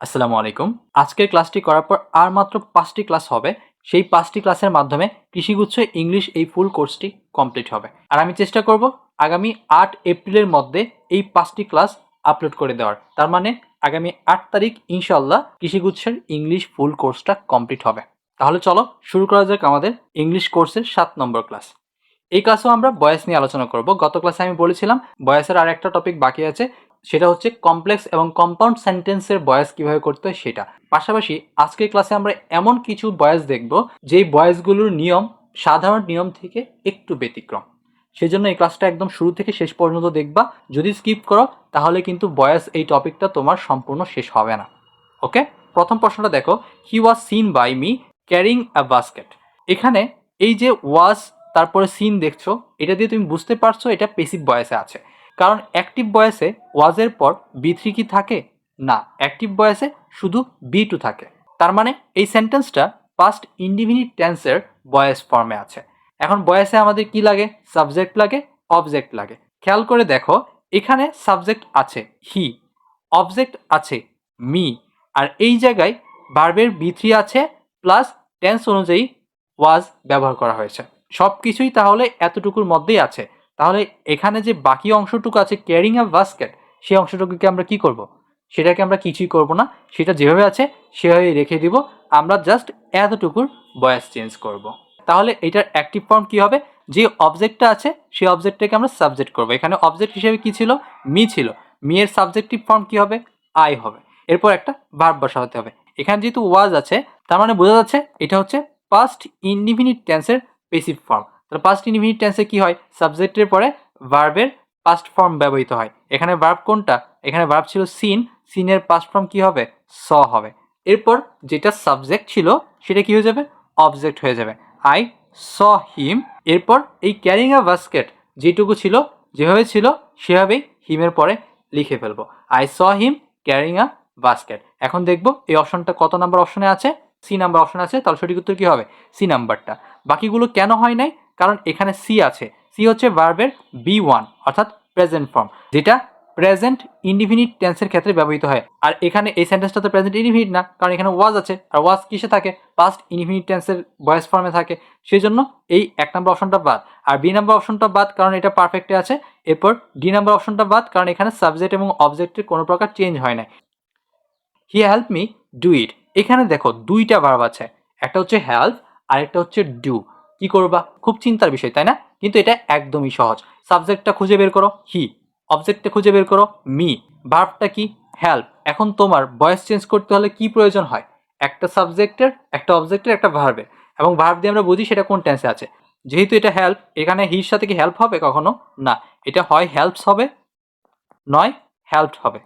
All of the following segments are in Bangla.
আসসালামু আলাইকুম। আজকের ক্লাসটি করার পর আর মাত্র পাঁচটি ক্লাস হবে। সেই পাঁচটি ক্লাসের মাধ্যমে কৃষিগুচ্ছ ইংলিশ এই ফুল কোর্সটি কমপ্লিট হবে। আর আমি চেষ্টা করব আগামী আট এপ্রিলের মধ্যে এই পাঁচটি ক্লাস আপলোড করে দেওয়ার। তার মানে আগামী আট তারিখ ইনশাল্লাহ কৃষিগুচ্ছের ইংলিশ ফুল কোর্সটা কমপ্লিট হবে। তাহলে চলো শুরু করা যাক আমাদের ইংলিশ কোর্সের সাত নম্বর ক্লাস। এই ক্লাসেও আমরা বয়স নিয়ে আলোচনা করব। গত ক্লাসে আমি বলেছিলাম বয়সের আর একটা টপিক বাকি আছে। সেটা হচ্ছে কমপ্লেক্স এবং কম্পাউন্ড সেন্টেন্সের বয়স কীভাবে করতে হয় সেটা। পাশাপাশি আজকের ক্লাসে আমরা এমন কিছু বয়স দেখব, যেই বয়সগুলোর নিয়ম সাধারণ নিয়ম থেকে একটু ব্যতিক্রম। সেজন্য এই ক্লাসটা একদম শুরু থেকে শেষ পর্যন্ত দেখবা। যদি স্কিপ করো, তাহলে কিন্তু বয়স এই টপিকটা তোমার সম্পূর্ণ শেষ হবে না। ওকে প্রথম প্রশ্নটা দেখো he was seen by me carrying a basket এখানে এই যে ওয়াজ তারপরে সিন দেখছ, এটা দিয়ে তুমি বুঝতে পারছ এটা পেসিভ বয়সে আছে। কারণ অ্যাক্টিভ বয়সে ওয়াজের পর বি থ্রি কি থাকে? না অ্যাক্টিভ বয়সে শুধু বি টু থাকে। তার মানে এই সেন্টেন্সটা পাস্ট ইন্ডিভিনিট টেন্সের বয়েস ফর্মে আছে। এখন বয়সে আমাদের কি লাগে? সাবজেক্ট লাগে অবজেক্ট লাগে। খেয়াল করে দেখো, এখানে সাবজেক্ট আছে হি অবজেক্ট আছে মি আর এই জায়গায় ভার্বের বি থ্রি আছে প্লাস টেন্স অনুযায়ী ওয়াজ ব্যবহার করা হয়েছে। সব কিছুই তাহলে এতটুকুর মধ্যেই আছে। তাহলে এখানে যে বাকি অংশটুকু আছে ক্যারিং আ বাস্কেট সেই অংশটুকুকে আমরা কি করব? সেটাকে আমরা কিছুই করব না। সেটা যেভাবে আছে, সেভাবেই রেখে দিব। আমরা জাস্ট এতটুকুর বয়স চেঞ্জ করব। তাহলে এটার অ্যাক্টিভ ফর্ম কি হবে? যে অবজেক্টটা আছে সেই অবজেক্টটাকে আমরা সাবজেক্ট করব। এখানে অবজেক্ট হিসেবে কি ছিল? মি ছিল। মি এর সাবজেক্টিভ ফর্ম কি হবে? আই হবে। এরপর একটা ভার্ব বসাতে হবে। এখানে যেহেতু ওয়াজ আছে, তার মানে বোঝা যাচ্ছে এটা হচ্ছে পাস্ট ইনডিফিনিট টেন্সের পেসিভ ফর্ম তাহলে পাস্ট ইনডিফিনিট টেন্সে কি হয়? সাবজেক্টের পরে ভার্বের পাস্ট ফর্ম ব্যবহৃত হয়। এখানে ভার্ব কোনটা? এখানে ভার্ব ছিল সিন সিনের পাস্ট ফর্ম কি হবে? স হবে। এরপর যেটা সাবজেক্ট ছিল, সেটা কি হয়ে যাবে? অবজেক্ট হয়ে যাবে। আই স হিম এরপর এই ক্যারিং আ বাস্কেট যেটুকু ছিল, যেভাবে ছিল, সেভাবেই হিমের পরে লিখে ফেলব। I saw him carrying a basket এখন দেখব এই অপশনটা কত নাম্বার অপশনে আছে? সি নাম্বার অপশন আছে, তাহলে সঠিক উত্তর কী হবে? সি নাম্বারটা বাকিগুলো কেন হয় নাই? কারণ এখানে সি আছে। সি হচ্ছে ভার্বের বি ওয়ান অর্থাৎ প্রেজেন্ট ফর্ম যেটা প্রেজেন্ট ইনডিফিনিট টেন্সের ক্ষেত্রে ব্যবহৃত হয়। আর এখানে এই সেন্টেন্সটা তো প্রেজেন্ট ইনডিফিনিট না, কারণ এখানে ওয়াজ আছে, আর ওয়াজ কিসে থাকে? পাস্ট ইনডিফিনিট টেন্সের ভয়েস ফর্মে থাকে। সেই জন্য এই এক নম্বর অপশনটা বাদ। আর বি নাম্বার অপশনটা বাদ কারণ এটা পারফেক্টে আছে। এরপর ডি নাম্বার অপশনটা বাদ কারণ এখানে সাবজেক্ট এবং অবজেক্টের কোনো প্রকার চেঞ্জ হয় না he help me do it এখানে দেখো দুইটা ভার্ব আছে। একটা হচ্ছে হেল্প আর একটা হচ্ছে ডু কি করবা? খুব চিন্তার বিষয়, তাই না? কিন্তু এটা একদমই সহজ। সাবজেক্টটা খুঁজে বের করো, হি। অবজেক্টটা খুঁজে বের করো, মি। ভার্বটা কি? হেল্প এখন তোমার ভয়েস চেঞ্জ করতে হলে কি প্রয়োজন হয়? একটা সাবজেক্টের, একটা অবজেক্টের, একটা ভার্বের। এবং ভার্ব দিয়ে আমরা বুঝি সেটা কোন টেন্সে আছে। যেহেতু এটা হেল্প এখানে হির সাথে কি হেল্প হবে? কখনো না। এটা হয় হেল্পস হবে, নয় হেল্প হবে।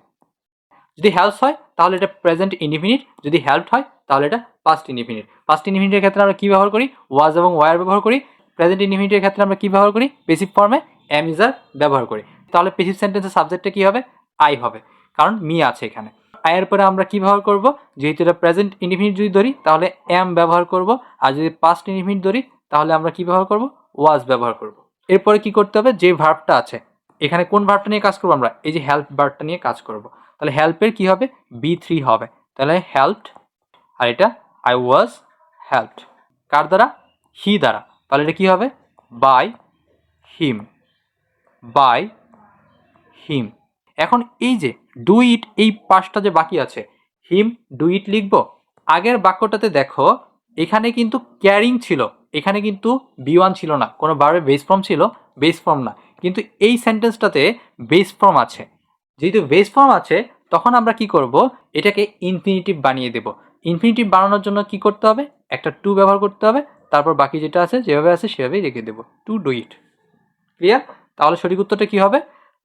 যদি হেল্পস হয়, তাহলে এটা প্রেজেন্ট ইনডিফিনিট যদি হেল্প হয়, তাহলে এটা পাস্ট ইনডিফিনিট পাস্ট ইনডিফিনিটের ক্ষেত্রে আমরা কী ব্যবহার করি? ওয়াজ এবং ওয়ার ব্যবহার করি। প্রেজেন্ট ইনডিফিনিটের ক্ষেত্রে আমরা কী ব্যবহার করি? পেসিভ ফর্মে এম ইজার ব্যবহার করি। তাহলে পেসিভ সেন্টেন্সের সাবজেক্টটা কী হবে? আই হবে। কারণ মি আছে এখানে। আয়ের পরে আমরা কী ব্যবহার করব? যেহেতু এটা প্রেজেন্ট ইনডিফিনিট যদি ধরি, তাহলে এম ব্যবহার করব। আর যদি পাস্ট ইনডিফিনিট ধরি, তাহলে আমরা কী ব্যবহার করব? ওয়াজ ব্যবহার করব। এরপরে কি করতে হবে? যে ভার্বটা আছে। এখানে কোন ভার্বটা নিয়ে কাজ করব আমরা? এই যে হেল্প ভার্বটা নিয়ে কাজ করব। তাহলে হেল্পের কি হবে? বি থ্রি হবে। তাহলে হেল্পড আর এটা আই ওয়াজ হেল্পড কার দ্বারা? হি দ্বারা। তাহলে এটা কি হবে? বাই হিম বাই হিম এখন এই যে ডু ইট এই পাঁচটা যে বাকি আছে হিম ডু ইট লিখব। আগের বাক্যটাতে দেখো, এখানে কিন্তু ক্যারিং ছিল। এখানে কিন্তু বি ওয়ান ছিল না। কোনো বারে বেস ফর্ম ছিল বেস ফর্ম না। কিন্তু এই সেন্টেন্সটাতে বেস ফর্ম আছে। যেহেতু বেস ফর্ম আছে, তখন আমরা কি করব? এটাকে ইনফিনিটিভ বানিয়ে দেব। ইনফিনিটিভ বানানোর জন্য কি করতে হবে? একটা টু ব্যবহার করতে হবে। তারপর বাকি যেটা আছে, যেভাবে আছে, সেভাবেই রেখে দেবো। টু ডু ইট ক্লিয়ার তাহলে সঠিক উত্তরটা কি হবে?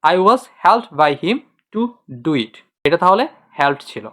I was help by him to do it এটা তাহলে হেল্প ছিল।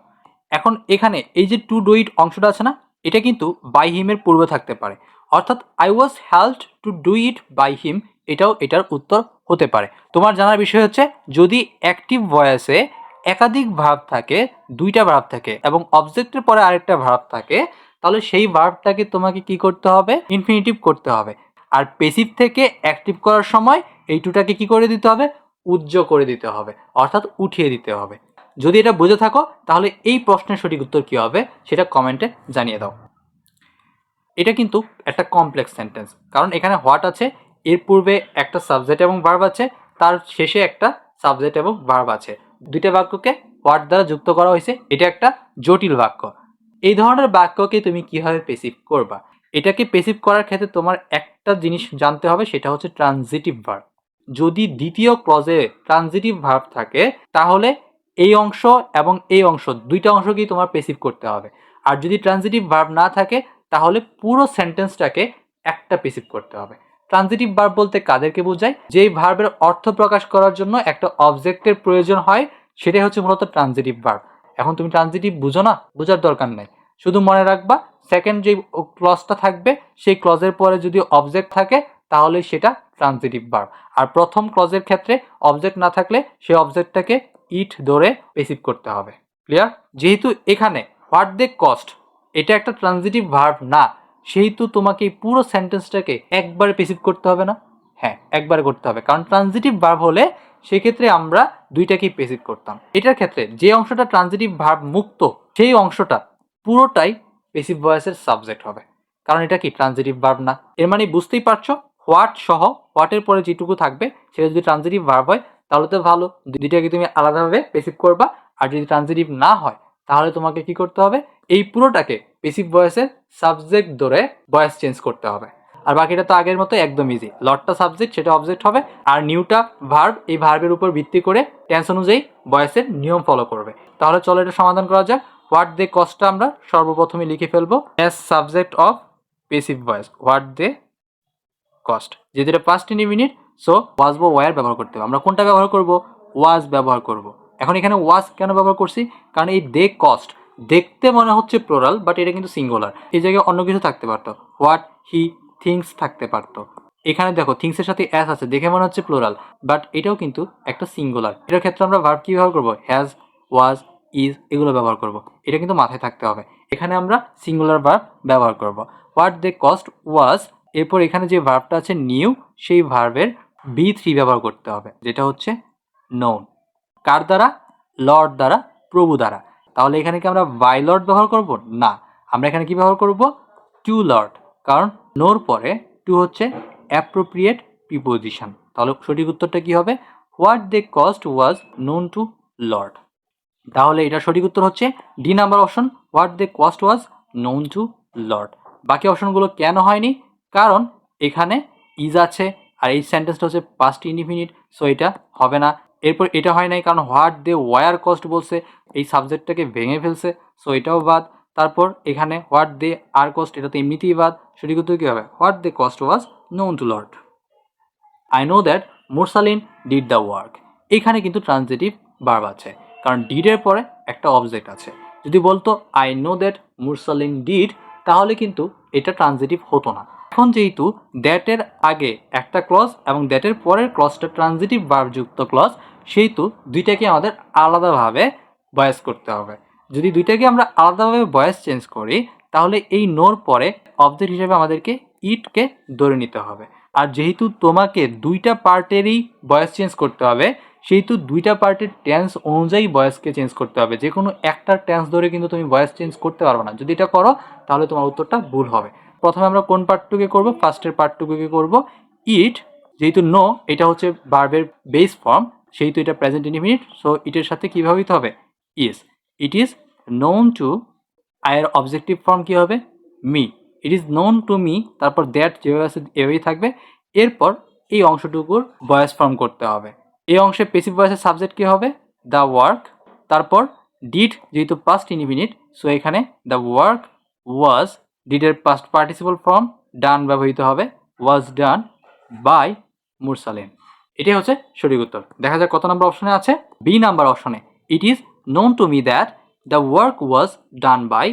এখন এখানে এই যে টু ডু ইট অংশটা আছে না, এটা কিন্তু বাই হিমের পূর্বে থাকতে পারে। অর্থাৎ I was help to do it by him এটাও এটার উত্তর হতে পারে। তোমার জানার বিষয় হচ্ছে, যদি অ্যাক্টিভ ভয়েসে একাধিক ভাব থাকে, দুইটা ভাব থাকে এবং অবজেক্টের পরে আরেকটা ভাব থাকে, তাহলে সেই ভার্বটাকে তোমাকে কি করতে হবে? ইনফিনিটিভ করতে হবে। আর পেসিভ থেকে অ্যাক্টিভ করার সময় এই টুটাকে কি করে দিতে হবে? উজ্জ্ব করে দিতে হবে, অর্থাৎ উঠিয়ে দিতে হবে। যদি এটা বুঝে থাকো, তাহলে এই প্রশ্নের সঠিক উত্তর কী হবে? সেটা কমেন্টে জানিয়ে দাও। এটা কিন্তু একটা কমপ্লেক্স সেন্টেন্স কারণ এখানে হোয়াট আছে এর পূর্বে একটা সাবজেক্ট এবং ভার্ব আছে, তার শেষে একটা সাবজেক্ট এবং ভার্ব আছে। দুইটা বাক্যকে ওয়ার্ড দ্বারা যুক্ত করা হয়েছে। এটা একটা জটিল বাক্য। এই ধরনের বাক্যকে তুমি কীভাবে পেসিভ করবা? এটাকে পেসিভ করার ক্ষেত্রে তোমার একটা জিনিস জানতে হবে, সেটা হচ্ছে ট্রানজিটিভ ভার্ব যদি দ্বিতীয় ক্লজে ট্রানজিটিভ ভার্ব থাকে, তাহলে এই অংশ এবং এই অংশ, দুইটা অংশকেই তোমার পেসিভ করতে হবে। আর যদি ট্রানজিটিভ ভার্ব না থাকে, তাহলে পুরো সেন্টেন্সটাকে একটা পেসিভ করতে হবে। ট্রানজিটিভ ভার্ব বলতে কাদেরকে বোঝায়? যেই ভার্বের অর্থ প্রকাশ করার জন্য একটা অবজেক্টের প্রয়োজন হয়, সেটাই হচ্ছে মূলত ট্রানজিটিভ ভার্ব এখন তুমি ট্রানজিটিভ বুঝো না? বোঝার দরকার নেই। শুধু মনে রাখবা সেকেন্ড যে ক্লজটা থাকবে, সেই ক্লজের পরে যদি অবজেক্ট থাকে, তাহলে সেটা ট্রানজিটিভ ভার্ব আর প্রথম ক্লজের ক্ষেত্রে অবজেক্ট না থাকলে, সেই অবজেক্টটাকে ইট ধরে রিসিভ করতে হবে। ক্লিয়ার যেহেতু এখানে হোয়াট দে কস্ট এটা একটা ট্রানজিটিভ ভার্ব না। সেহেতু তোমাকে এই পুরো সেন্টেন্সটাকে একবারে পেসিভ করতে হবে না? হ্যাঁ একবারে করতে হবে। কারণ ট্রানজিটিভ ভার্ব হলে সেক্ষেত্রে আমরা দুইটাকেই পেসিভ করতাম। এটার ক্ষেত্রে যে অংশটা ট্রানজিটিভ ভার্ব মুক্ত, সেই অংশটা পুরোটাই পেসিভ ভয়েসের সাবজেক্ট হবে। কারণ এটা কি ট্রানজিটিভ ভার্ব না? এর মানে বুঝতেই পারছ? হোয়াট সহ হোয়াটের পরে যেটুকু থাকবে, সেটা যদি ট্রানজিটিভ ভার্ব হয়, তাহলে তো ভালো। দুইটাকে তুমি আলাদাভাবে পেসিভ করবা। আর যদি ট্রানজিটিভ না হয় তাহলে তোমাকে কি করতে হবে? এই পুরোটাকে পেসিভ ভয়েসের সাবজেক্ট ধরে ভয়েস চেঞ্জ করতে হবে। আর বাকিটা তো আগের মতো একদম ইজি লটটা সাবজেক্ট সেটা অবজেক্ট হবে, আর নিউটা ভার্ব এই ভার্বের উপর ভিত্তি করে টেন্স অনুযায়ী ভয়েসের নিয়ম ফলো করবে। তাহলে চলো এটা সমাধান করা যাক। হোয়াট দে কস্টটা আমরা সর্বপ্রথমে লিখে ফেলব। As subject of passive voice what they cost যেহেতু এটা পাস্ট মিনিট সো ওয়াজ বা ওয়ার ব্যবহার করতে হবে। আমরা কোনটা ব্যবহার করব? ওয়াজ ব্যবহার করব। এখন এখানে ওয়াজ কেন ব্যবহার করছি? কারণ এই দে কস্ট দেখতে মনে হচ্ছে প্লোরাল বাট এটা কিন্তু সিঙ্গুলার এই জায়গায় অন্য কিছু থাকতে পারতো। হোয়াট হি থিংস থাকতে পারতো। এখানে দেখো থিংসের সাথে অ্যাস আছে, দেখে মনে হচ্ছে প্লোরাল বাট এটাও কিন্তু একটা সিঙ্গুলার এটার ক্ষেত্রে আমরা ভার্ব কী ব্যবহার করব? হ্যাজ ওয়াজ ইজ এগুলো ব্যবহার করব। এটা কিন্তু মাথায় থাকতে হবে। এখানে আমরা সিঙ্গুলার ভার্ব ব্যবহার করব। হোয়াট দে কস্ট ওয়াজ এরপর এখানে যে ভার্বটা আছে নিউ সেই ভার্বের বি থ্রি ব্যবহার করতে হবে। যেটা হচ্ছে নোন কার দ্বারা? লর্ড দ্বারা, প্রভু দ্বারা। তাহলে এখানে কি আমরা বাই লর্ড ব্যবহার করব? না। আমরা এখানে কি ব্যবহার করব? টু লর্ড কারণ নোর পরে টু হচ্ছে অ্যাপ্রোপ্রিয়েট প্রিপোজিশন তাহলে সঠিক উত্তরটা কি হবে? What they cost was known to lord তাহলে এটা সঠিক উত্তর হচ্ছে D number option what they cost was known to lord বাকি অপশনগুলো কেন হয়নি? কারণ এখানে ইজ আছে, আর এই সেন্টেন্সটা হচ্ছে পাস্ট ইনডিফিনিট সো এটা হবে না। এরপর এটা হয় নাই কারণ হোয়াট দে ওয়ার কস্ট বলছে, এই সাবজেক্টটাকে ভেঙে ফেলছে সো এটাও বাদ। তারপর এখানে হোয়াট দে আর কস্ট এটা তো এমনিতেই বাদ সঠিক উত্তর কী হবে? What they cost was known to lord I know that Mursalin did the work এখানে কিন্তু ট্রানজিটিভ ভার্ব আছে, কারণ ডিডের পরে একটা অবজেক্ট আছে। যদি বলতো I know that Mursalin did তাহলে কিন্তু এটা ট্রানজিটিভ হতো না। এখন যেহেতু দ্যাটের আগে একটা ক্লজ এবং দ্যাটের পরের ক্লজটা ট্রানজিটিভ ভার্বযুক্ত ক্লজ সেহেতু দুইটাকে আমাদের আলাদাভাবে বয়স করতে হবে। যদি দুইটাকে আমরা আলাদাভাবে বয়স চেঞ্জ করি, তাহলে এই নোর পরে অবজেক্ট হিসেবে আমাদেরকে ইটকে ধরে নিতে হবে। আর যেহেতু তোমাকে দুইটা পার্টেরই বয়স চেঞ্জ করতে হবে, সেহেতু দুইটা পার্টের টেন্স অনুযায়ী বয়সকে চেঞ্জ করতে হবে। যে কোনো একটা টেন্স ধরে কিন্তু তুমি বয়স চেঞ্জ করতে পারবে না। যদি এটা করো, তাহলে তোমার উত্তরটা ভুল হবে। প্রথমে আমরা কোন পার্টটুকে করব? ফার্স্টের পার্টটুকুকে করব। ইট যেহেতু নো এটা হচ্ছে বার্বের বেস ফর্ম সেহেতু এটা প্রেজেন্ট ইনডিফিনিট সো ইটের সাথে কীভাবে হইতে হবে? Is it is known to আয়ের অবজেক্টিভ ফর্ম কী হবে? Me it is known to me তারপর দ্যাট যেভাবে আছে, এভাবেই থাকবে। এরপর এই অংশটুকুর বয়স ফর্ম করতে হবে। এই অংশে পেসিভ ভয়েসের সাবজেক্ট কী হবে? দ্য ওয়ার্ক তারপর ডিড যেহেতু পাস্ট ইনডিফিনিট সো এখানে দ্য ওয়ার্ক ওয়াজ ডিডের পাস্ট পার্টিসিপল ফর্ম ডান ব্যবহৃত হবে ওয়াজ ডান বাই মুরসালিন এটাই হচ্ছে সঠিক উত্তর। দেখা যাক কত নম্বর অপশনে আছে। বি নাম্বার অপশনে it is known to me that the work was done by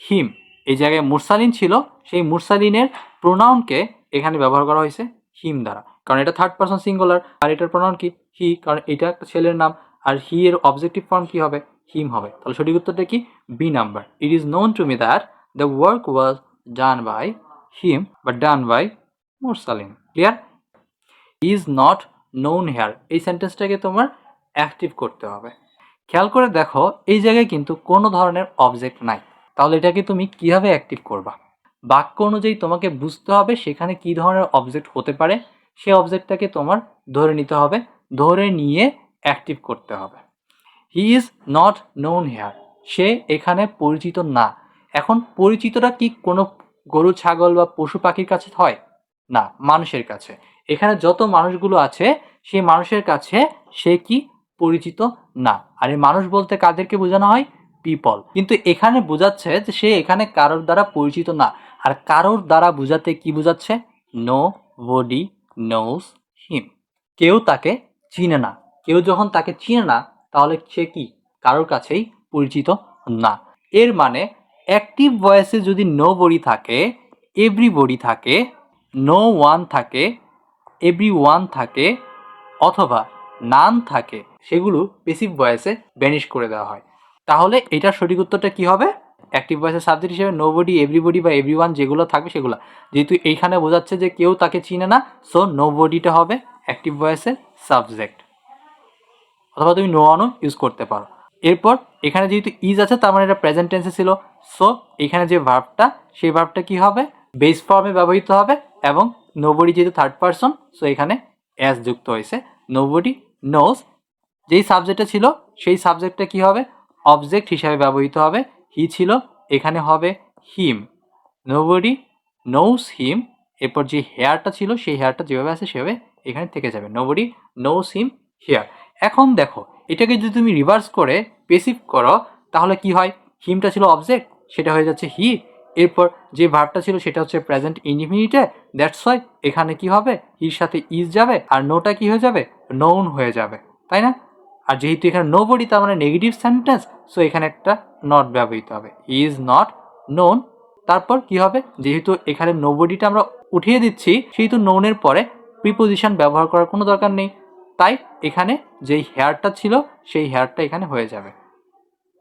him এই জায়গায় মুরসালিন ছিল, সেই মুরসালিনের প্রোনাউনকে এখানে ব্যবহার করা হয়েছে হিম দ্বারা। কারণ এটা থার্ড পার্সন সিঙ্গুলার আর এটার প্রোনাউন কি? হি কারণ এটা একটা ছেলের নাম, আর হি এর অবজেক্টিভ ফর্ম কি হবে? হিম হবে। তাহলে সঠিক উত্তরটা কি? B number it is known to me that the work was done by him বা done by Mursalin clear is not known here এই সেন্টেন্সটাকে তোমার অ্যাক্টিভ করতে হবে। খেয়াল করে দেখো, এই জায়গায় কিন্তু কোনো ধরনের অবজেক্ট নাই। তাহলে এটাকে তুমি কীভাবে অ্যাক্টিভ করবা? বাক্য অনুযায়ী তোমাকে বুঝতে হবে সেখানে কি ধরনের অবজেক্ট হতে পারে। সেই অবজেক্টটাকে তোমার ধরে নিতে হবে, ধরে নিয়ে অ্যাক্টিভ করতে হবে। He is not known here সে এখানে পরিচিত না। এখন পরিচিতটা কি কোনো গরু, ছাগল বা পশু পাখির কাছে হয়? না, মানুষের কাছে। এখানে যত মানুষগুলো আছে, সেই মানুষের কাছে সে কি পরিচিত? না। আর এই মানুষ বলতে কাদেরকে বোঝানো হয়? পিপল কিন্তু এখানে বোঝাচ্ছে যে সে এখানে কারোর দ্বারা পরিচিত না। আর কারোর দ্বারা বোঝাতে কি বোঝাচ্ছে? নো বডি নোস হিম কেউ তাকে চিনে না। কেউ যখন তাকে চিনে না, তাহলে সে কি? কারোর কাছেই পরিচিত না। এর মানে অ্যাক্টিভ ভয়েসে যদি নো বডি থাকে এভরি বডি থাকে নো ওয়ান থাকে এভরি ওয়ান থাকে, অথবা নান থাকে, সেগুলো পেসিভ ভয়েসে ব্যানিশ করে দেওয়া হয়। তাহলে এটার সঠিক উত্তরটা কি হবে? অ্যাক্টিভ ভয়েসের সাবজেক্ট হিসেবে নো বডি এভরিবডি বা এভরি ওয়ান যেগুলো থাকবে সেগুলো। যেহেতু এইখানে বোঝাচ্ছে যে কেউ তাকে চিনে না সো নো বডিটা হবে অ্যাক্টিভ ভয়েসের সাবজেক্ট অথবা তুমি নো ওয়ানও ইউজ করতে পারো। এরপর এখানে যেহেতু ইজ আছে, তার মানে এটা প্রেজেন্ট টেন্সে ছিল। সো এখানে যে ভার্বটা সেই ভার্বটা কি হবে? বেস ফর্মে ব্যবহৃত হবে এবং নোবডি যেহেতু থার্ড পারসন সো এখানে অ্যাস যুক্ত হয়েছে। নোবডি নোস যেই সাবজেক্টটা ছিল, সেই সাবজেক্টটা কি হবে? অবজেক্ট হিসাবে ব্যবহৃত হবে। হি ছিল, এখানে হবে হিম নোবডি নোস হিম এরপর যে হেয়ারটা ছিল, সেই হেয়ারটা যেভাবে আছে, সেভাবে এখানে থেকে যাবে। নোবডি নোস হিম হেয়ার এখন দেখো এটাকে যদি তুমি রিভার্স করে পেসিভ করো, তাহলে কি হয়? হিমটা ছিল অবজেক্ট সেটা হয়ে যাচ্ছে হি এরপর যে ভার্বটা ছিল সেটা হচ্ছে প্রেজেন্ট ইনডিফিনিটে দ্যাটস ওয়াই এখানে কি হবে? হির সাথে ইজ যাবে, আর নোটা কি হয়ে যাবে? নোন হয়ে যাবে। তাই না? আর যেহেতু এখানে নো বডি তার মানে নেগেটিভ সেন্টেন্স সো এখানে একটা নট ব্যবহৃত হবে। ইজ নট নোন তারপর কি হবে? যেহেতু এখানে নো বডিটা আমরা উঠিয়ে দিচ্ছি, সেহেতু নোনের পরে প্রিপোজিশন ব্যবহার করার কোনো দরকার নেই। তাই এখানে যেই হেয়ারটা ছিল, সেই হেয়ারটা এখানে হয়ে যাবে।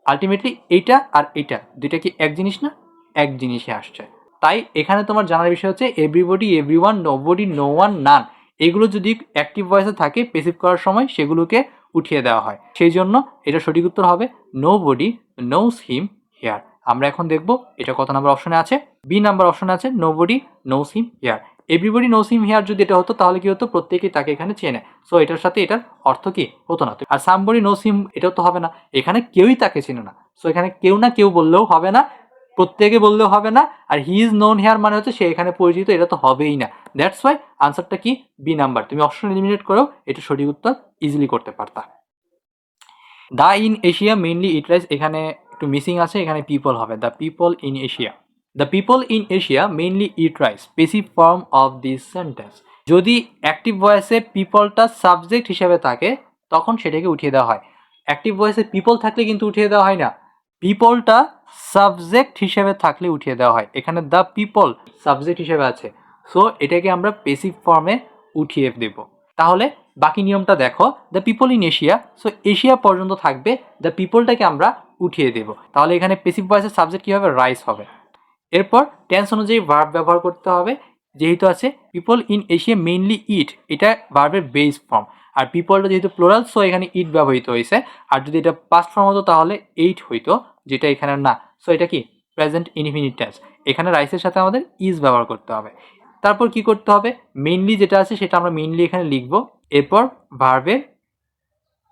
আলটিমেটলি এইটা আর এইটা, দুইটা কি এক জিনিস না? এক জিনিসে আসছে। তাই এখানে তোমার জানার বিষয় হচ্ছে everybody everyone nobody no one none এগুলো যদি অ্যাক্টিভ ভয়েসে থাকে পেসিভ করার সময় সেগুলোকে উঠিয়ে দেওয়া হয়। সেই জন্য এটা সঠিক উত্তর হবে nobody knows him here আমরা এখন দেখব এটা কত নাম্বার অপশনে আছে বি নাম্বার অপশনে আছে nobody knows him here everybody knows him here যদি এটা হতো, তাহলে কি হতো? প্রত্যেকেই তাকে এখানে চেনে। সো এটার সাথে এটার অর্থ কি? হতো না। আর সামবডি নোস হিম এটাও তো হবে না। এখানে কেউই তাকে চেনে না। সো এখানে কেউ না কেউ বললেও হবে না। প্রত্যেকে বললেও হবে না। আর হি ইজ নোন হেয়ার মানে হচ্ছে সে এখানে পরিচিত, এটা তো হবেই না। দ্যাটস ওয়াই আনসারটা কি? বি নাম্বার তুমি অপশন এলিমিনেট করেও এটা সঠিক উত্তর ইজিলি করতে পারতা। The in Asia mainly eat rice এখানে একটু মিসিং আছে, এখানে পিপল হবে। The people in Asia the people in Asia mainly eat rice passive form of this sentence যদি অ্যাক্টিভ ভয়েসে পিপলটা সাবজেক্ট হিসেবে থাকে, তখন সেটাকে উঠিয়ে দেওয়া হয়। অ্যাক্টিভ ভয়েসে পিপল থাকলে কিন্তু উঠিয়ে দেওয়া হয় না। পিপলটা সাবজেক্ট হিসেবে থাকলে উঠিয়ে দেওয়া হয়। এখানে দ্য পিপল সাবজেক্ট হিসেবে আছে। সো এটাকে আমরা পেসিভ ফর্মে উঠিয়ে দেব। তাহলে বাকি নিয়মটা দেখো। The people in Asia so Asia পর্যন্ত থাকবে। দ্য পিপলটাকে আমরা উঠিয়ে দেব। তাহলে এখানে পেসিভ ভয়েসের সাবজেক্ট কী হবে? রাইস হবে। এরপর টেন্স অনুযায়ী ভার্ব ব্যবহার করতে হবে, যেহেতু আছে people in Asia mainly eat এটা ভার্বের বেস ফর্ম আর পিপলটা যেহেতু প্লোরাল সো এখানে ইট ব্যবহৃত হয়েছে। আর যদি এটা পাস্ট ফর্ম হতো, তাহলে এইট হইতো, যেটা এখানে না। সো এটা কি? প্রেজেন্ট ইনফিনিট টেন্স এখানে রাইসের সাথে আমাদের ইজ ব্যবহার করতে হবে। তারপর কি করতে হবে? মেইনলি যেটা আছে, সেটা আমরা মেইনলি এখানে লিখব। এরপর ভার্বের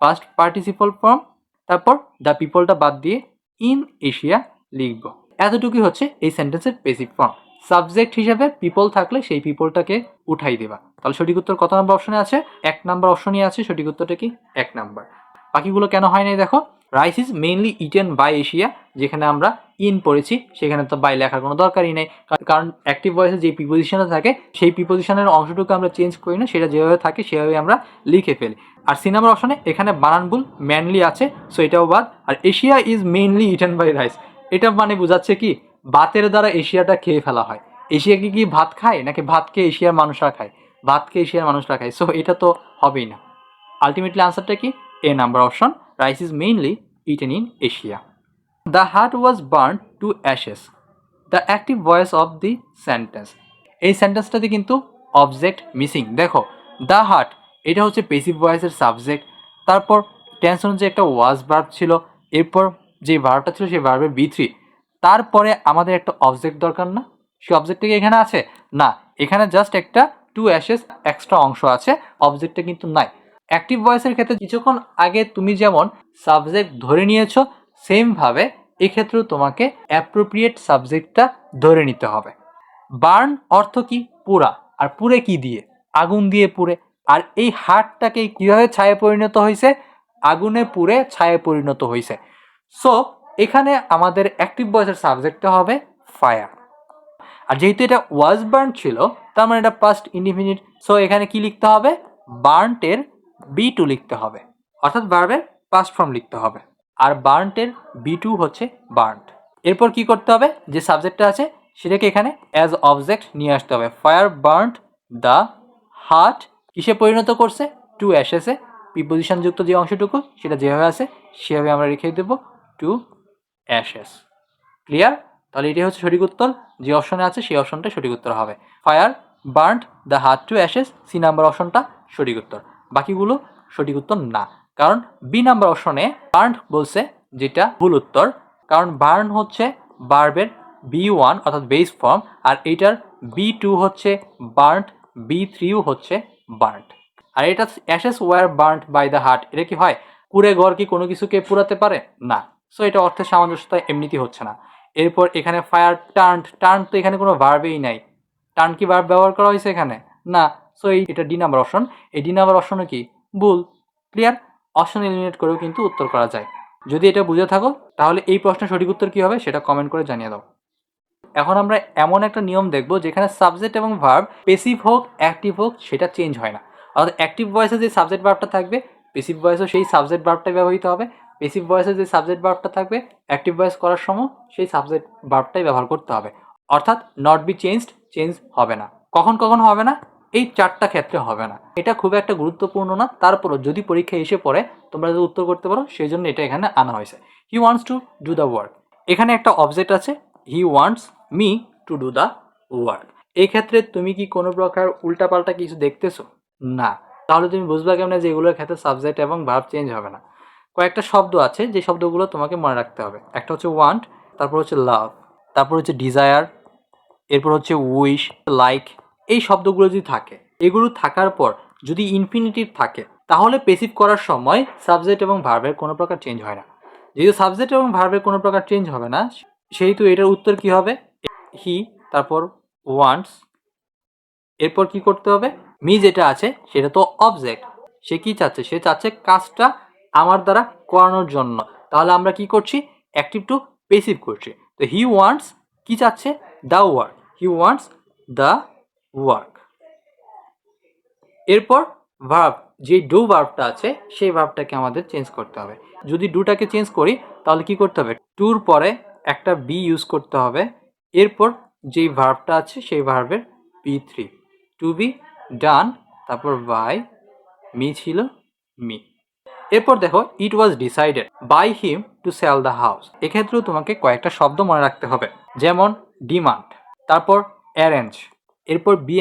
ফার্স্ট পার্টিসিপল ফর্ম তারপর দ্য পিপলটা বাদ দিয়ে ইন এশিয়া লিখব। এতটুকুই হচ্ছে এই সেন্টেন্সের বেসিক ফর্ম সাবজেক্ট হিসেবে পিপল থাকলে সেই পিপলটাকে উঠাই দেবা। তাহলে সঠিক উত্তর কত নম্বর অপশনে আছে? এক নাম্বার অপশনই আছে, সঠিক উত্তরটা কি? এক নাম্বার। বাকিগুলো কেন হয় নাই দেখো? Rice is mainly eaten by Asia যেখানে আমরা ইন পড়েছি, সেখানে তো বাই লেখার কোনো দরকারই নেই। কারণ অ্যাক্টিভ ভয়েসে যে প্রিপোজিশনে থাকে, সেই প্রিপোজিশনের অংশটুকু আমরা চেঞ্জ করি না, সেটা যেভাবে থাকে সেভাবে আমরা লিখে ফেলি। আর সি নাম্বার অপশনে এখানে বানানবুল ম্যানলি আছে সো এটাও বাদ। আর Asia is mainly eaten by rice এটা মানে বোঝাচ্ছে কি, ভাতের দ্বারা এশিয়াটা খেয়ে ফেলা হয়। এশিয়া কি ভাত খায়, নাকি ভাতকে এশিয়ার মানুষরা খায়? ভাতকে এশিয়ার মানুষরা খায়। সো এটা তো হবেই না। আলটিমেটলি আনসারটা কি? A number option rice is mainly eaten in Asia the heart was burn to ashes the active voice of the sentence এই সেন্টেন্সটাতে কিন্তু অবজেক্ট মিসিং দেখো দ্য হার্ট এটা হচ্ছে পেসিভ ভয়েসের সাবজেক্ট তারপর টেন্স অনুযায়ী একটা ওয়াজ ভার্ব ছিল। এরপর যে ভার্বটা ছিল সেই ভার্বের বি থ্রি তারপরে আমাদের একটা অবজেক্ট দরকার না? সেই অবজেক্টটা কি এখানে আছে? না, এখানে জাস্ট একটা টু অ্যাশেস এক্সট্রা অংশ আছে অবজেক্টটা কিন্তু নাই। অ্যাক্টিভ ভয়েসের ক্ষেত্রে কিছুক্ষণ আগে তুমি যেমন সাবজেক্ট ধরে নিয়েছো সেমভাবে এক্ষেত্রেও তোমাকে অ্যাপ্রোপ্রিয়েট সাবজেক্টটা ধরে নিতে হবে। বার্ন অর্থ কি? পুরা। আর পুরে কি দিয়ে? আগুন দিয়ে পুড়ে আর এই হাটটাকে কীভাবে ছায়ে পরিণত হয়েছে আগুনে পুড়ে ছায়ে পরিণত হয়েছে সো এখানে আমাদের অ্যাক্টিভ ভয়েসের সাবজেক্টটা হবে ফায়ার আর যেহেতু এটা ওয়াজ বার্ন ছিল, তার মানে এটা পাস্ট ইন্ডিফিনিট সো এখানে কি লিখতে হবে? বার্নটের বি টু লিখতে হবে। অর্থাৎ ভার্বের পাস্ট ফর্ম লিখতে হবে। আর বার্নটের বি টু হচ্ছে বার্নড এরপর কি করতে হবে? যে সাবজেক্টটা আছে, সেটাকে এখানে অ্যাজ অবজেক্ট নিয়ে আসতে হবে। ফায়ার বার্নড দ্য হার্ট কিসে পরিণত করছে? টু অ্যাশেসে প্রিপোজিশন যুক্ত যে অংশটুকু, সেটা যেভাবে আছে, সেভাবে আমরা রেখে দেবো। টু অ্যাশেস ক্লিয়ার তাহলে এটাই হচ্ছে সঠিক উত্তর। যে অপশনে আছে, সেই অপশনটা সঠিক উত্তর হবে। Fire burned the heart to ashes C number অপশনটা সঠিক উত্তর। বাকিগুলো সঠিক উত্তর না। কারণ বি নাম্বার অপশনে বার্ন্ড বলছে যেটা ভুল উত্তর। কারণ বার্ন হচ্ছে বার্বের বি ওয়ান অর্থাৎ বেস ফর্ম আর এইটার বি টু হচ্ছে বার্ন্ড বি থ্রিও হচ্ছে বার্ন্ড আর এটা ashes were burned by the heart এটা কি হয়? কুড়ে ঘর কি কোনো কিছুকে পুরাতে পারে? না। সো এটা অর্থের সামঞ্জস্যতা এমনিতেই হচ্ছে না। এরপর এখানে ফায়ার টার্ন টার্ন তো এখানে কোনো ভার্বেই নাই। টার্ন কি ভার্ব ব্যবহার করা হয়েছে এখানে? না। সো এই এটা ডি নাম্বার অপশন এই ডি নাম্বার অপশনে কি? ভুল। ক্লিয়ার অপশন এলিমিনেট করেও কিন্তু উত্তর করা যায়। যদি এটা বুঝে থাকো, তাহলে এই প্রশ্নের সঠিক উত্তর কী হবে সেটা কমেন্ট করে জানিয়ে দাও। এখন আমরা এমন একটা নিয়ম দেখব যেখানে সাবজেক্ট এবং ভার্ব পেসিভ হোক অ্যাক্টিভ হোক, সেটা চেঞ্জ হয় না। অর্থাৎ অ্যাক্টিভ ভয়েসে যে সাবজেক্ট ভার্বটা থাকবে পেসিভ ভয়েসও সেই সাবজেক্ট ভার্বটাই ব্যবহৃত হবে। পেসিভ ভয়েসে যে সাবজেক্ট ভার্বটা থাকবে অ্যাক্টিভ ভয়েস করার সময় সেই সাবজেক্ট বার্বটাই ব্যবহার করতে হবে। অর্থাৎ নট বি চেঞ্জড চেঞ্জ হবে না। কখন কখন হবে না? এই চারটা ক্ষেত্রে হবে না। এটা খুব একটা গুরুত্বপূর্ণ না। তারপরও যদি পরীক্ষায় এসে পড়ে, তোমরা যদি উত্তর করতে পারো, সেই জন্য এটা এখানে আনা হয়েছে। He wants to do the work এখানে একটা অবজেক্ট আছে। He wants me to do the work এই ক্ষেত্রে তুমি কি কোনো প্রকার উল্টাপাল্টা কিছু দেখতেছো? না। তাহলে তুমি বুঝবা কেমন যে এগুলোর ক্ষেত্রে সাবজেক্ট এবং ভাব চেঞ্জ হবে না। কয়েকটা শব্দ আছে, যে শব্দগুলো তোমাকে মনে রাখতে হবে। একটা হচ্ছে ওয়ান্ট তারপর হচ্ছে লাভ তারপর হচ্ছে ডিজায়ার এরপর হচ্ছে উইশ লাইক এই শব্দগুলো যদি থাকে, এগুলো থাকার পর যদি ইনফিনিটিভ থাকে, তাহলে পেসিভ করার সময় সাবজেক্ট এবং ভার্বের কোনো প্রকার চেঞ্জ হয় না। যেহেতু সাবজেক্ট এবং ভার্বের কোনো প্রকার চেঞ্জ হবে না, সেহেতু এটার উত্তর কি হবে? হি তারপর ওয়ান্টস এরপর কি করতে হবে? মি যেটা আছে, সেটা তো অবজেক্ট সে কি চাচ্ছে? সে চাচ্ছে কাজটা আমার দ্বারা করানোর জন্য। তাহলে আমরা কি করছি? অ্যাক্টিভ টু পেসিভ করছি। তো হি ওয়ান্টস কি চাচ্ছে? The work he wants the work এরপর ভার্ব যে ডু ভার্বটা আছে, সেই ভার্বটাকে আমাদের চেঞ্জ করতে হবে। যদি ডুটাকে চেঞ্জ করি, তাহলে কি করতে হবে? টুর পরে একটা বি ইউজ করতে হবে। এরপর যেই ভার্বটা আছে, সেই ভার্বের B three to be done তারপর বাই মি ছিল মি এরপর দেখো it was decided by him to sell the house এক্ষেত্রেও তোমাকে কয়েকটা শব্দ মনে রাখতে হবে। যেমন ডিমান্ড তারপর অ্যারেঞ্জ এরপর বি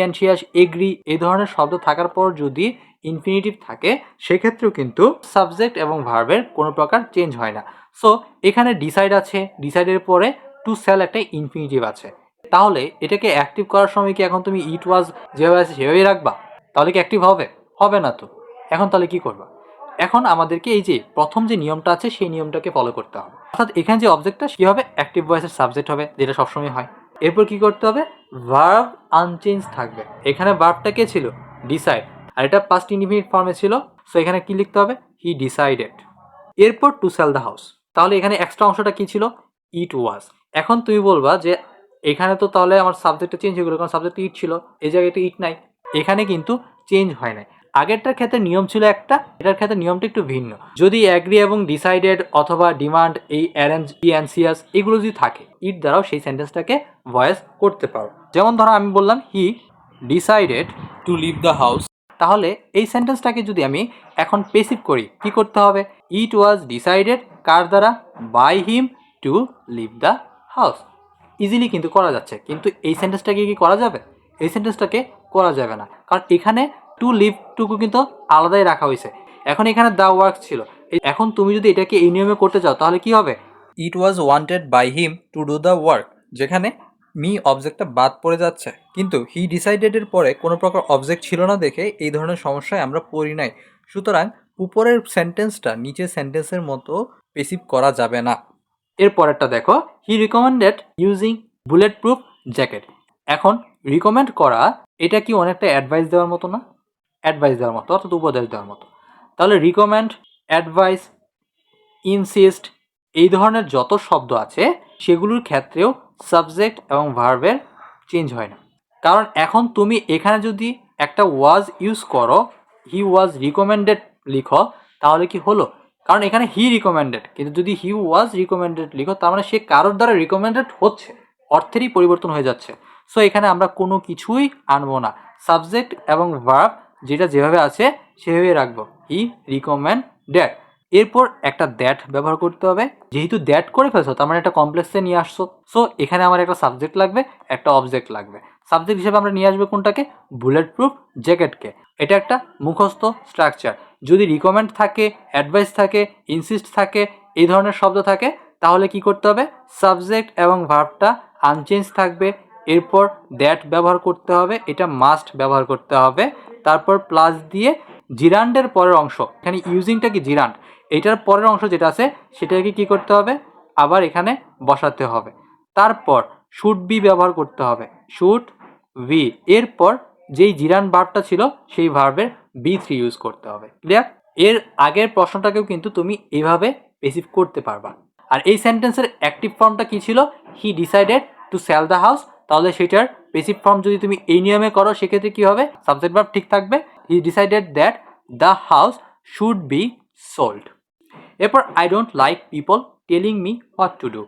এগ্রি এই ধরনের শব্দ থাকার পর যদি ইনফিনিটিভ থাকে, সেক্ষেত্রেও কিন্তু সাবজেক্ট এবং ভার্বের কোনো প্রকার চেঞ্জ হয় না। সো এখানে ডিসাইড আছে ডিসাইডের পরে টু সেল একটা ইনফিনিটিভ আছে। তাহলে, এটাকে অ্যাক্টিভ করার সময় কি এখন তুমি ইট ওয়াজ যেভাবে আছে সেভাবেই রাখবা? তাহলে কি অ্যাক্টিভ হবে? হবে না তো। এখন তাহলে কি করবা? এখন আমাদেরকে এই যে প্রথম যে নিয়মটা আছে, সেই নিয়মটাকে ফলো করতে হবে। অর্থাৎ এখানে যে অবজেক্টটা কি হবে অ্যাক্টিভ ভয়েসের সাবজেক্ট হবে, যেটা সবসময় হয়। এরপর কি করতে হবে? ভার্ব আনচেঞ্জ থাকবে। এখানে ভার্বটা কে ছিল? ডিসাইড আর এটা পাস্ট ইন্ডিফিনিট ফর্মে ছিল। সো এখানে কি লিখতে হবে? হি ডিসাইডেড এরপর টু সেল দ্য হাউস তাহলে এখানে এক্সট্রা অংশটা কি ছিল? ইট ওয়াজ এখন তুমি বলবা যে, এখানে তো তাহলে আমার সাবজেক্টটা চেঞ্জ হয়ে গেলো, কারণ সাবজেক্ট ইট ছিল। এই জায়গায় তো ইট নাই। এখানে কিন্তু চেঞ্জ হয় নাই। আগেরটার ক্ষেত্রে নিয়ম ছিল একটা, এটার ক্ষেত্রে নিয়মটা একটু ভিন্ন। যদি অ্যাগ্রি এবং ডিসাইডেড অথবা ডিমান্ড এই অ্যারেঞ্জ ইয়ানসিয়াস এগুলো যদি থাকে ইট দ্বারাও সেই সেন্টেন্সটাকে ভয়েস করতে পারো। যেমন ধরো আমি বললাম he decided to leave the house তাহলে এই সেন্টেন্সটাকে যদি আমি এখন পেসিভ করি, কি করতে হবে? ইট ওয়াজ ডিসাইডেড কার দ্বারা? By him to leave the house easily কিন্তু করা যাচ্ছে, কিন্তু এই সেন্টেন্সটাকে কি করা যাবে? এই সেন্টেন্সটাকে করা যাবে না। কারণ এখানে টু লিভ টুকু কিন্তু আলাদাই রাখা হয়েছে। এখন এখানে দ্য ওয়ার্ক ছিল। এখন তুমি যদি এটাকে এই নিয়মে করতে চাও তাহলে কি হবে? It was wanted by him to do the work যেখানে মি অবজেক্টটা বাদ পড়ে যাচ্ছে। কিন্তু হি ডিসাইডেডের পরে কোনো প্রকার অবজেক্ট ছিল না দেখে এই ধরনের সমস্যায় আমরা পড়ি নাই। সুতরাং উপরের সেন্টেন্সটা নিচের সেন্টেন্সের মতো পেসিভ করা যাবে না। এর পরেরটা দেখো। He recommended using bulletproof jacket এখন রিকমেন্ড করা এটা কি অনেকটা অ্যাডভাইস দেওয়ার মতো না? অ্যাডভাইস দেওয়ার মতো অর্থাৎ উপদেশ দেওয়ার মতো। তাহলে রিকমেন্ড অ্যাডভাইস ইনসিস্ট এই ধরনের যত শব্দ আছে, সেগুলোর ক্ষেত্রেও সাবজেক্ট এবং ভার্বের চেঞ্জ হয় না। কারণ এখন তুমি এখানে যদি একটা ওয়াজ ইউজ করো হি ওয়াজ রিকমেন্ডেড লিখো, তাহলে কি হলো? কারণ এখানে হি রিকমেন্ডেড কিন্তু যদি হি ওয়াজ রিকমেন্ডেড লিখো, তার মানে সে কারোর দ্বারা রিকমেন্ডেড হচ্ছে, অর্থেরই পরিবর্তন হয়ে যাচ্ছে। সো এখানে আমরা কোনো কিছুই আনব না। সাবজেক্ট এবং ভার্ব যেটা যেভাবে আছে সেভাবে রাখব। হি রিকমেন্ডেড এরপর একটা দ্যাট ব্যবহার করতে হবে। যেহেতু দ্যাট করে ফেলছো, তার মানে একটা কমপ্লেক্সে নিয়ে আসছো। সো এখানে আমার একটা সাবজেক্ট লাগবে, একটা অবজেক্ট লাগবে। সাবজেক্ট হিসেবে আমরা নিয়ে আসব কোনটাকে? বুলেট প্রুফ জ্যাকেটকে এটা একটা মুখস্থ স্ট্রাকচার যদি রিকমেন্ড থাকে অ্যাডভাইস থাকে ইনসিস্ট থাকে, এই ধরনের শব্দ থাকে, তাহলে কি করতে হবে? সাবজেক্ট এবং ভার্বটা আনচেঞ্জ থাকবে। এরপর দ্যাট ব্যবহার করতে হবে। এটা মাস্ট ব্যবহার করতে হবে। তারপর প্লাস দিয়ে জিরান্ডের পরের অংশ, এখানে ইউজিংটা কি জিরান্ড এটার পরের অংশ যেটা আছে, সেটাকে কি করতে হবে? আবার এখানে বসাতে হবে। তারপর শুড বি ব্যবহার করতে হবে। শুড বি এরপর যেই জিরান ভার্বটা ছিল, সেই ভার্বের বি থ্রি ইউজ করতে হবে। ক্লিয়ার এর আগের প্রশ্নটাকেও কিন্তু তুমি এইভাবে পেসিভ করতে পারবা। আর এই সেন্টেন্সের অ্যাক্টিভ ফর্মটা কি ছিল? He decided to sell the house তাহলে সেটার পেসিভ ফর্ম যদি তুমি এই নিয়মে করো, সেক্ষেত্রে কি হবে? সাবজেক্ট ভার্ব ঠিক থাকবে। He decided that the house should be sold এরপর I don't like people telling me what to do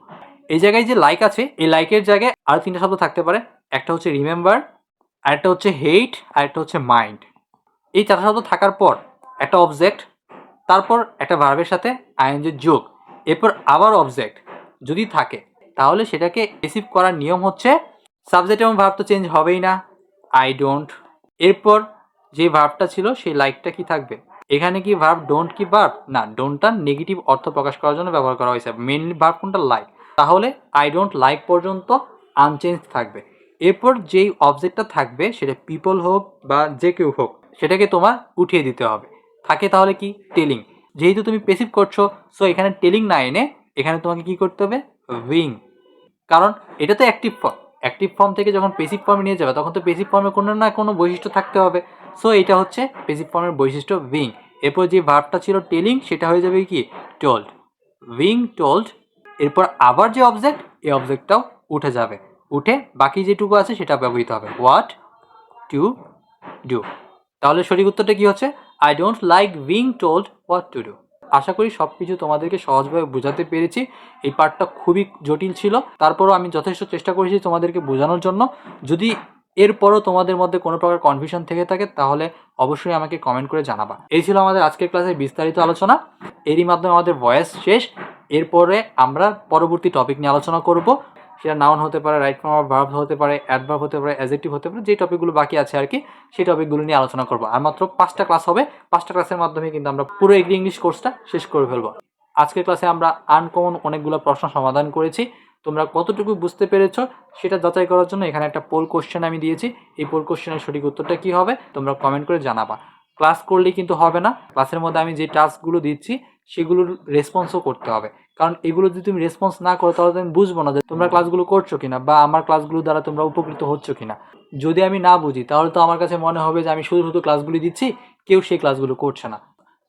এই জায়গায় যে লাইক আছে, এই লাইকের জায়গায় আরও তিনটা শব্দ থাকতে পারে। একটা হচ্ছে রিমেম্বার আরেকটা হচ্ছে হেইট আরেকটা হচ্ছে মাইন্ড এই চারটা শব্দ থাকার পর একটা অবজেক্ট তারপর একটা ভার্বের সাথে আইএনজির যোগ। এরপর আবার অবজেক্ট যদি থাকে, তাহলে সেটাকে রিসিভ করার নিয়ম হচ্ছে সাবজেক্ট এবং ভার্ব তো চেঞ্জ হবেই না। আই ডোন্ট এরপর যে ভার্বটা ছিল, সেই লাইকটা কি থাকবে? এখানে কি ভার্ব ডোন্ট কি ভার্ব না ডোন্টটা নেগেটিভ অর্থ প্রকাশ করার জন্য ব্যবহার করা হয়েছে। মেনলি ভার্ব কোনটা? লাইক তাহলে আই ডোন্ট লাইক পর্যন্ত আনচেঞ্জ থাকবে। এরপর যেই অবজেক্টটা থাকবে, সেটা পিপল হোক বা যে কেউ হোক, সেটাকে তোমার উঠিয়ে দিতে হবে। থাকে তাহলে কি? টেলিং যেহেতু তুমি পেসিভ করছ সো এখানে টেলিং না এনে, এখানে তোমাকে কি করতে হবে? উইং কারণ এটা তো অ্যাক্টিভ ফর্ম অ্যাক্টিভ ফর্ম থেকে যখন পেসিভ ফর্মে নিয়ে যাবে, তখন তো পেসিভ ফর্মে কোনো না কোনো বৈশিষ্ট্য থাকতে হবে। সো এটা হচ্ছে পেসিভ ফর্মের বৈশিষ্ট্য উইং এরপর যে ভার্বটা ছিল টেলিং সেটা হয়ে যাবে কি? টোল্ড উইং টোল্ড এরপর আবার যে অবজেক্ট এই অবজেক্টটাও উঠে যাবে। উঠে বাকি যেটুকু আছে, সেটা ব্যবহৃত হবে। হোয়াট টু ডু তাহলে সঠিক উত্তরটা কি হচ্ছে? I don't like being told what to do আশা করি সব কিছু তোমাদেরকে সহজভাবে বোঝাতে পেরেছি। এই পার্টটা খুবই জটিল ছিল। তারপরও আমি যথেষ্ট চেষ্টা করেছি তোমাদেরকে বোঝানোর জন্য। যদি এরপরও তোমাদের মধ্যে কোনো প্রকার কনফিউশন থেকে থাকে, তাহলে অবশ্যই আমাকে কমেন্ট করে জানাবা। এই ছিল আমাদের আজকের ক্লাসের বিস্তারিত আলোচনা। এরই মাধ্যমে আমাদের ভয়েস শেষ। এরপরে আমরা পরবর্তী টপিক নিয়ে আলোচনা করব। সেটা নাউন হতে পারে রাইট ফর্ম অফ ভার্ব হতে পারে অ্যাডভার্ব হতে পারে অ্যাজেক্টিভ হতে পারে, যে টপিকগুলো বাকি আছে আর কি সেই টপিকগুলো নিয়ে আলোচনা করব। আর মাত্র পাঁচটা ক্লাস হবে, পাঁচটা ক্লাসের মাধ্যমে কিন্তু আমরা পুরো এগ্রি ইংলিশ কোর্সটা শেষ করে ফেলব। আজকের ক্লাসে আমরা আনকমন অনেকগুলো প্রশ্ন সমাধান করেছি। তোমরা কতটুকু বুঝতে পেরেছ সেটা যাচাই করার জন্য এখানে একটা পোল কোশ্চেন আমি দিয়েছি। এই পোল কোশ্চেনের সঠিক উত্তরটা কি হবে তোমরা কমেন্ট করে জানাবা। ক্লাস করলেই কিন্তু হবে না। ক্লাসের মধ্যে আমি যে টাস্কগুলো দিচ্ছি সেগুলোর রেসপন্সও করতে হবে। কারণ এগুলো যদি তুমি রেসপন্স না করো, তাহলে আমি বুঝব না যে তোমরা ক্লাসগুলো করছ কিনা বা আমার ক্লাসগুলো দ্বারা তোমরা উপকৃত হচ্ছ কিনা। যদি আমি না বুঝি, তাহলে তো আমার কাছে মনে হবে যে আমি শুধু শুধু ক্লাসগুলি দিচ্ছি, কেউ সেই ক্লাসগুলো করছে না।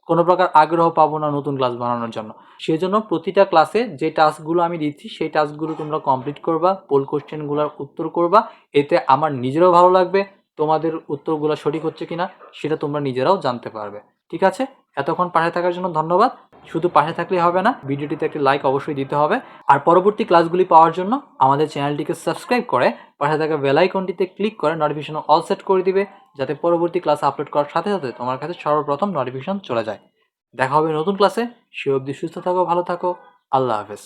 কোনো প্রকার আগ্রহ পাবো না নতুন ক্লাস বানানোর জন্য। সেই জন্য প্রতিটা ক্লাসে যে টাস্কগুলো আমি দিচ্ছি, সেই টাস্কগুলো তোমরা কমপ্লিট করবা পোল কোশ্চেনগুলোর উত্তর করবা। এতে আমার নিজেরও ভালো লাগবে, তোমাদের উত্তরগুলো সঠিক হচ্ছে কিনা, সেটা তোমরা নিজেরাও জানতে পারবে। ঠিক আছে? এতক্ষণ পাশে থাকার জন্য ধন্যবাদ। শুধু পাশে থাকলে হবে না, ভিডিওটিতে একটি লাইক অবশ্যই দিতে হবে। আর পরবর্তী ক্লাসগুলি পাওয়ার জন্য আমাদের চ্যানেলটিকে সাবস্ক্রাইব করে পাশে থাকা বেলাইকনটিতে ক্লিক করে নোটিফিকেশন অল সেট করে দিবে, যাতে পরবর্তী ক্লাস আপলোড করার সাথে সাথে তোমার কাছে সর্বপ্রথম নোটিফিকেশন চলে যায়। দেখা হবে নতুন ক্লাসে সে অবধি সুস্থ থাকো, ভালো থাকো। আল্লাহ হাফেজ।